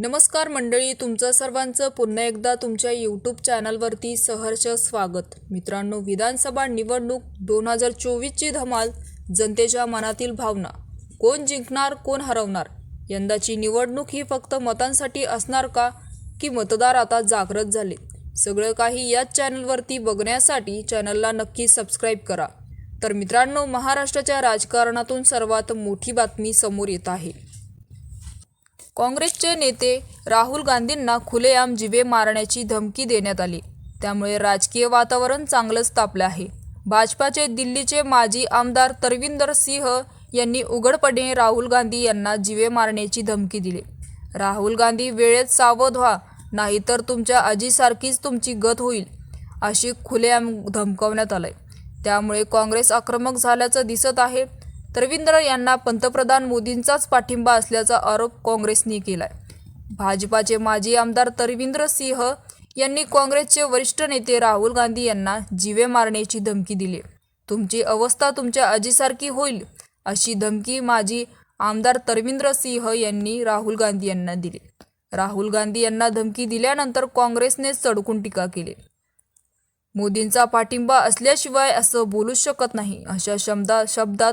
नमस्कार मंडळी तुमचं सर्वांचं पुन्हा एकदा तुमच्या यूट्यूब चॅनलवरती सहर्ष स्वागत. मित्रांनो विधानसभा निवडणूक दोन हजार चोवीसची धमाल जनतेच्या मनातील भावना. कोण जिंकणार कोण हरवणार? यंदाची निवडणूक ही फक्त मतांसाठी असणार का? की मतदार आता जागृत झाले? सगळं काही याच चॅनलवरती बघण्यासाठी चॅनलला नक्की सबस्क्राईब करा. तर मित्रांनो महाराष्ट्राच्या राजकारणातून सर्वात मोठी बातमी समोर येत आहे. काँग्रेसचे नेते राहुल गांधींना खुलेआम जिवे मारण्याची धमकी देण्यात आली. त्यामुळे राजकीय वातावरण चांगलंच तापलं आहे. भाजपाचे दिल्लीचे माजी आमदार तरविंदर सिंह यांनी उघडपणे राहुल गांधी यांना जिवे मारण्याची धमकी दिली. राहुल गांधी वेळेत सावध व्हा नाहीतर तुमच्या आजीसारखीच तुमची गत होईल अशी खुलेआम धमकावण्यात आलंय. त्यामुळे काँग्रेस आक्रमक झाल्याचं दिसत आहे. तरविंद्र यांना पंतप्रधान मोदींचाच पाठिंबा असल्याचा आरोप काँग्रेसने केलाय. भाजपाचे माजी आमदार तरविंद्र सिंह यांनी काँग्रेसचे वरिष्ठ नेते राहुल गांधी यांना जीवे मारण्याची धमकी दिली. तुमची अवस्था तुमच्या आजीसारखी होईल अशी धमकी माजी आमदार तरविंद्र सिंह यांनी राहुल गांधी यांना दिली. राहुल गांधी यांना धमकी दिल्यानंतर काँग्रेसने चढकून टीका केली. मोदींचा पाठिंबा असल्याशिवाय असं बोलूच शकत नाही अशा शब्दा शब्दात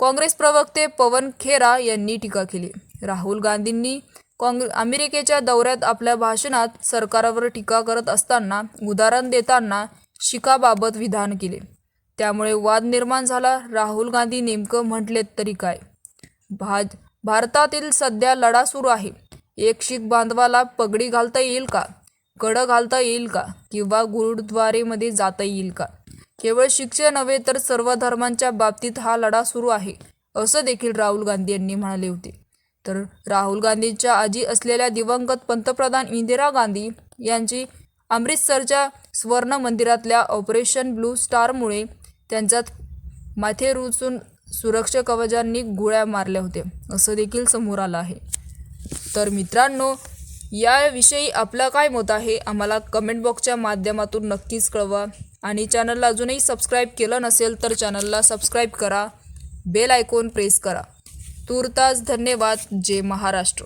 काँग्रेस प्रवक्ते पवन खेरा यांनी टीका केली. राहुल गांधींनी काँग्रे अमेरिकेच्या दौऱ्यात आपल्या भाषणात सरकारवर टीका करत असताना उदाहरण देताना शिकाबाबत विधान केले. त्यामुळे वाद निर्माण झाला. राहुल गांधी नेमकं म्हटलेत तरी काय? भाज भारतातील सध्या लढा सुरू आहे. एक शीख बांधवाला पगडी घालता येईल का? कड घालता येईल का? किंवा गुरुद्वारेमध्ये जाता येईल का? केवळ शिक्षण नव्हे तर सर्व धर्मांच्या बाबतीत हा लढा सुरू आहे असं देखील राहुल गांधी यांनी म्हणाले होते. तर राहुल गांधींच्या आजी असलेल्या दिवंगत पंतप्रधान इंदिरा गांधी यांची अमृतसरच्या स्वर्ण मंदिरातल्या ऑपरेशन ब्लू स्टारमुळे त्यांच्यात माथे रुचून सुरक्षा कवचांनी गोळ्या मारल्या होत्या असं देखील समोर आलं आहे. तर मित्रांनो याविषयी आपलं काय मत आहे? आम्हाला कमेंट बॉक्सच्या माध्यमातून नक्कीच कळवा. आणि चॅनलला अजूनही सबस्क्राईब केलं नसेल तर चॅनलला सबस्क्राईब करा. बेल आयकॉन प्रेस करा. तूर्तास धन्यवाद. जय महाराष्ट्र.